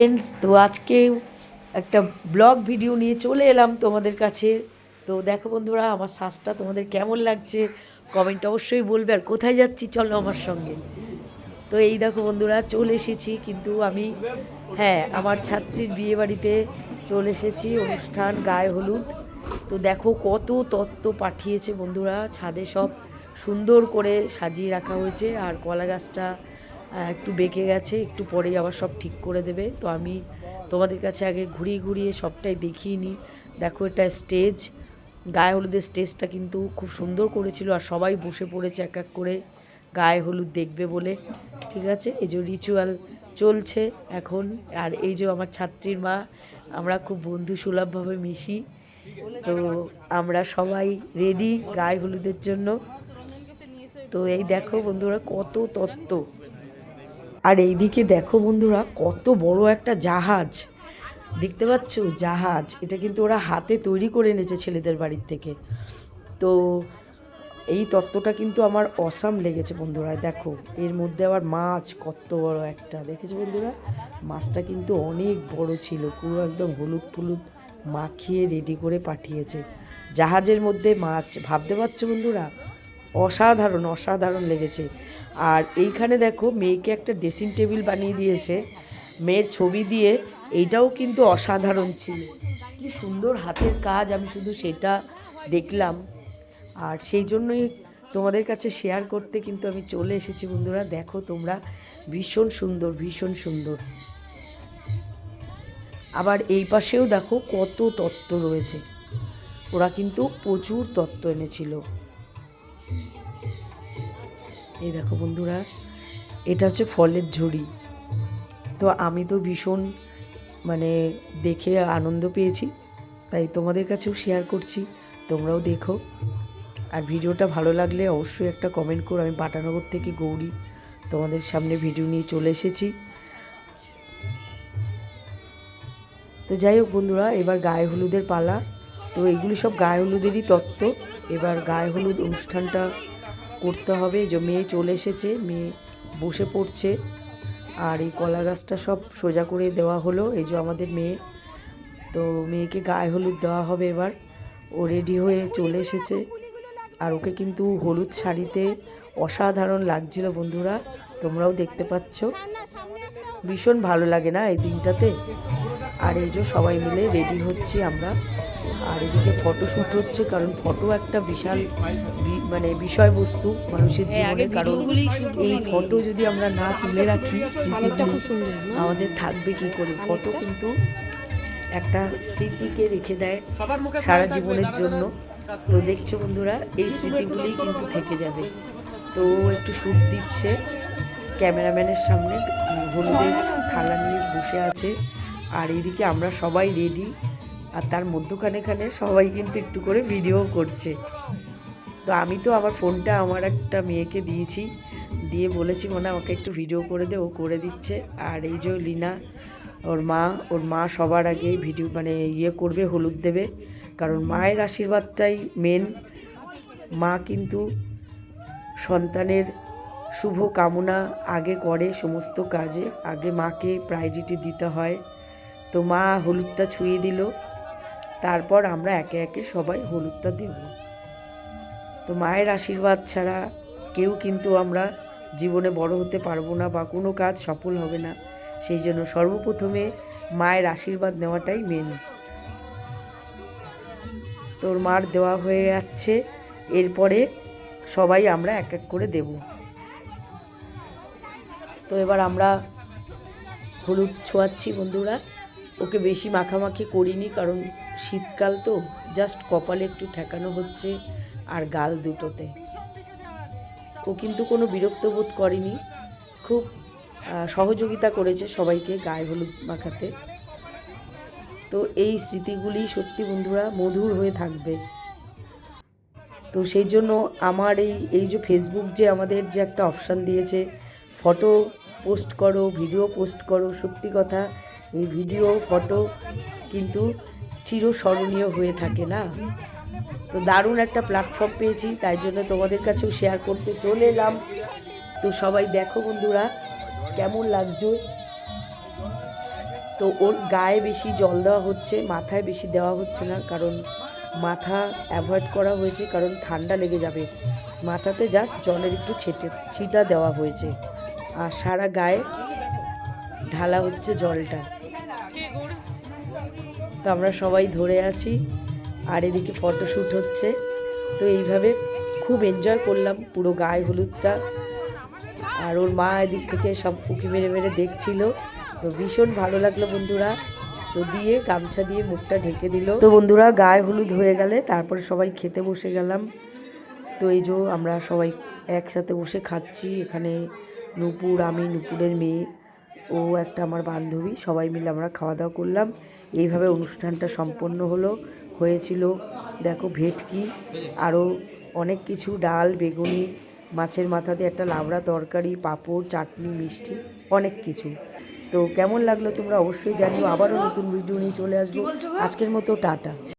Friends তো আজকে একটা ব্লগ ভিডিও নিয়ে চলে এলাম তোমাদের কাছে। তো দেখো বন্ধুরা, আমার শ্বাসটা তোমাদের কেমন লাগছে? কমেন্ট অবশ্যই বলবে। আর কোথায় যাচ্ছি চলো আমার সঙ্গে। তো এই দেখো বন্ধুরা, চলে এসেছি কিন্তু আমি হ্যাঁ আমার ছাত্রীর বিয়ে বাড়িতে চলে এসেছি। অনুষ্ঠান, গায়ে হলুদ। তো দেখো কত তত্ত্ব পাঠিয়েছে বন্ধুরা। ছাদে সব সুন্দর করে সাজিয়ে রাখা হয়েছে। আর কলা গাছটা একটু বেঁকে গেছে, একটু পরেই আবার সব ঠিক করে দেবে। তো আমি তোমাদের কাছে আগে ঘুরিয়ে ঘুরিয়ে সবটাই দেখিয়ে নিই। দেখো এটা স্টেজ, গায়ে হলুদের স্টেজটা কিন্তু খুব সুন্দর করেছিল আর সবাই বসে পড়েছে এক এক করে। গায়ে হলুদ দেখবে বলে, ঠিক আছে? এই যে রিচুয়াল চলছে এখন। আর এই যে আমার ছাত্রীর মা, আমরা খুব বন্ধু সুলভভাবে মিশি। তো আমরা সবাই রেডি গায়ে হলুদের জন্য। তো এই দেখো বন্ধুরা কত তত্ত্ব। আর এইদিকে দেখো বন্ধুরা, কত বড় একটা জাহাজ। দেখতে পাচ্ছ? জাহাজ। এটা কিন্তু ওরা হাতে তৈরি করে এনেছে ছেলেদের বাড়ির থেকে। তো এই তত্ত্বটা কিন্তু আমার অসাম লেগেছে বন্ধুরা, দেখো। এর মধ্যে আবার মাছ, কত বড় একটা। দেখেছ বন্ধুরা? মাছটা কিন্তু অনেক বড় ছিল, পুরো একদম হলুদ ফুলুদ মাখিয়ে রেডি করে পাঠিয়েছে। জাহাজের মধ্যে মাছ, ভাবতে পারছ বন্ধুরা? অসাধারণ অসাধারণ লেগেছে। আর এইখানে দেখো মেয়েকে একটা ড্রেসিং টেবিল বানিয়ে দিয়েছে। মেয়ের ছবি দিয়ে। এইটাও কিন্তু অসাধারণ ছিল। কি সুন্দর হাতের কাজ, আমি শুধু সেটা দেখলাম। আর সেই জন্যই তোমাদের কাছে শেয়ার করতে কিন্তু আমি চলে এসেছি বন্ধুরা। দেখো তোমরা, ভীষণ সুন্দর ভীষণ সুন্দর। আবার এই পাশেও দেখো কত তত্ত্ব রয়েছে। ওরা কিন্তু প্রচুর তত্ত্ব এনেছিল। এই দেখো বন্ধুরা, এটা হচ্ছে ফলের ঝুড়ি। তো আমি তো ভীষণ মানে দেখে আনন্দ পেয়েছি, তাই তোমাদের কাছেও শেয়ার করছি, তোমরাও দেখো। আর ভিডিওটা ভালো লাগলে অবশ্যই একটা কমেন্ট করো, আমি পাটানগর থেকে গৌরী তোমাদের সামনে ভিডিও নিয়ে চলে এসেছি। তো যাই হোক বন্ধুরা, এবার গায়ে হলুদের পালা। তো এগুলি সব গায়ে হলুদেরই তত্ত্ব। এবার গায়ে হলুদ অনুষ্ঠানটা করতে হবে। যে মেয়ে চলে এসেছে, মেয়ে বসে পড়ছে। আর এই কলা গাছটা সব সোজা করে দেওয়া হলো। এই যে আমাদের মেয়ে। তো মেয়েকে গায়ে হলুদ দেওয়া হবে এবার। ও রেডি হয়ে চলে এসেছে। আর ওকে কিন্তু হলুদ শাড়িতে অসাধারণ লাগছিল বন্ধুরা। তোমরাও দেখতে পাচ্ছ। ভীষণ ভালো লাগে না এই দিনটাতে? আর এই যে সবাই মিলে রেডি হচ্ছি আমরা। আর এদিকে ফটোশ্যুট হচ্ছে কারণ ফটো একটা বিশাল বি- মানে বিষয়বস্তু মানুষের জীবনে কারণ এই ফটো যদি আমরা না তুলে রাখি আমাদের থাকবে কি করে? ফটো কিন্তু একটা স্মৃতিকে রেখে দেয় সারা জীবনের জন্য। তো দেখছ বন্ধুরা এই স্মৃতিগুলোই কিন্তু থেকে যাবে। তো একটু শ্যুট দিচ্ছে ক্যামেরাম্যানের সামনে হলুদের থালা নিয়ে বসে আছে। আর এদিকে আমরা সবাই রেডি আর তার মধ্যখানে খানে সবাই কিন্তু একটু করে ভিডিও করছে। তো আমি তো আমার ফোনটা আমার একটা মেয়েকে দিয়েছি, দিয়ে বলেছি, মনে আমাকে একটু ভিডিও করে দে, ও করে দিচ্ছে। আর এই যে লিনা, ওর মা ওর মা সবার আগে ভিডিও মানে ইয়ে করবে, হলুদ দেবে। কারণ মায়ের আশীর্বাদটাই মেন মা কিন্তু সন্তানের শুভ কামনা আগে করে সমস্ত কাজে। আগে মাকে প্রায়োরিটি দিতে হয়। তো মা হলুদটা ছুঁয়ে দিল। তারপর আমরা একে একে সবাই হলুদটা দেব। তো মায়ের আশীর্বাদ ছাড়া কেউ কিন্তু আমরা জীবনে বড় হতে পারব না বা কোনো কাজ সফল হবে না। সেই জন্য সর্বপ্রথমে মায়ের আশীর্বাদ নেওয়াটাই মেন তোর মার দেওয়া হয়ে যাচ্ছে, এরপরে সবাই আমরা এক এক করে দেব। তো এবার আমরা হলুদ ছোঁয়াচ্ছি বন্ধুরা। ওকে বেশি মাখামাখি করিনি কারণ শীতকাল তো জাস্ট কপালে একটু ঠেকানো হচ্ছে আর গাল দুটোতে। ও কিন্তু কোনো বিরক্ত বোধ করেনি। খুব সহযোগিতা করেছে সবাইকে গায়ে হলুদ মাখাতে। তো এই স্মৃতিগুলি সত্যি বন্ধুরা মধুর হয়ে থাকবে। তো সেই জন্য আমার এই এই যে ফেসবুক যে আমাদের যে একটা অপশান দিয়েছে ফটো পোস্ট করো ভিডিও পোস্ট করো, সত্যি কথা, এই ভিডিও ফটো কিন্তু চিরস্মরণীয় হয়ে থাকে না? তো দারুণ একটা প্ল্যাটফর্ম পেয়েছি, তাই জন্য তোমাদের কাছেও শেয়ার করতে চলে এলাম। তো সবাই দেখো বন্ধুরা, কেমন লাগছে? তো ওর গায়ে বেশি জল দেওয়া হচ্ছে, মাথায় বেশি দেওয়া হচ্ছে না, কারণ মাথা অ্যাভয়েড করা হয়েছে, কারণ ঠান্ডা লেগে যাবে। মাথাতে জাস্ট জলের একটু ছেটে, ছিটা দেওয়া হয়েছে। আর সারা গায়ে ঢালা হচ্ছে জলটা। তো আমরা সবাই ধরে আছি, আর এদিকে ফটোশ্যুট হচ্ছে। তো এইভাবে খুব এনজয় করলাম পুরো গায়ে হলুদটা। আর ওর মা এদিক থেকে সব উকি মেরে মেরে দেখছিল। তো ভীষণ ভালো লাগল বন্ধুরা। তো দিয়ে গামছা দিয়ে মুখটা ঢেকে দিল। তো বন্ধুরা গায়ে হলুদ হয়ে গেলে তারপরে সবাই খেতে বসে গেলাম। তো এই যে আমরা সবাই একসাথে বসে খাচ্ছি। এখানে নুপুর, আমি, নুপুরের মেয়ে। ও একটা আমার বান্ধবী সবাই মিলে আমরা খাওয়া দাওয়া করলাম। এইভাবে অনুষ্ঠানটা সম্পন্ন হলো হয়েছিল। দেখো ভেটকি আরও অনেক কিছু ডাল বেগুনি মাছের মাথা দিয়ে একটা লাবড়া তরকারি পাঁপড় চাটনি মিষ্টি অনেক কিছু। তো কেমন লাগল তোমরা অবশ্যই জানিও আবারও নতুন ভিডিও নিয়ে চলে আসব। আজকের মতো টাটা।